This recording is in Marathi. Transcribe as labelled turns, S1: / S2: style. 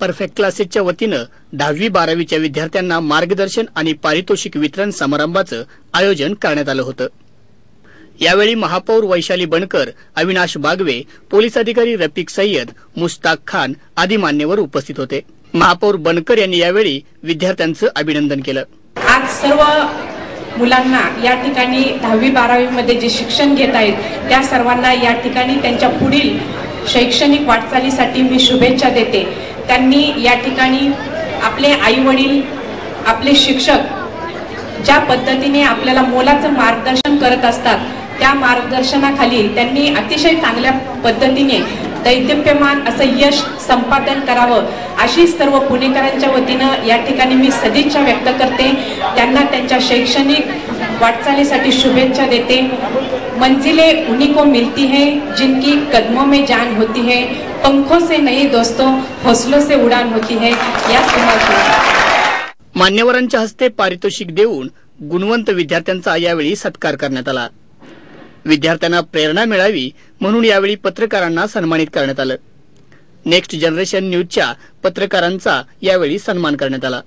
S1: परफेक्ट क्लासेसच्या वतीनं दहावी बारावीच्या विद्यार्थ्यांना मार्गदर्शन आणि पारितोषिक वितरण समारंभाचं आयोजन करण्यात आलं होतं. यावेळी महापौर वैशाली बनकर अविनाश बागवे पोलीस अधिकारी रफिक सय्यद मुस्ताक खान आदी मान्यवर उपस्थित होते. महापौर बनकर यांनी यावेळी विद्यार्थ्यांचं अभिनंदन केलं.
S2: आज सर्व मुलांना या ठिकाणी दहावी बारावीमध्ये जे शिक्षण घेत आहेत त्या सर्वांना या ठिकाणी त्यांच्या पुढील शैक्षणिक वाटचालीसाठी मी शुभेच्छा देते. त्यांनी या ठिकाणी आपले आई वडील आपले शिक्षक ज्या पद्धतीने आपल्याला मोलाचं मार्गदर्शन करत असतात त्या मार्गदर्शनाखाली त्यांनी अतिशय चांगल्या पद्धतीने दैदिप्यमान असं यश संपादन करावं अशी सर्व पुणेकरांच्या वतीनं या ठिकाणी मी सदिच्छा व्यक्त करते. त्यांना त्यांच्या शैक्षणिक वाटचालीसाठी शुभेच्छा देते. मंजिले उन्हीं को मिलती है जिनकी कदमों में जान होती है पंखों से नहीं दोस्तों हौसलों से उड़ान होती है या
S1: मान्यवरांच्या हस्ते पारितोषिक देऊन गुणवंत विद्यार्थ्यांचा यावेळी सत्कार करण्यात आला. विद्यार्थ्यांना प्रेरणा मिळावी म्हणून यावेळी पत्रकारांना सन्मानित करण्यात आलं. नेक्स्ट जनरेशन न्यूजच्या पत्रकारांचा यावेळी सन्मान करण्यात आला.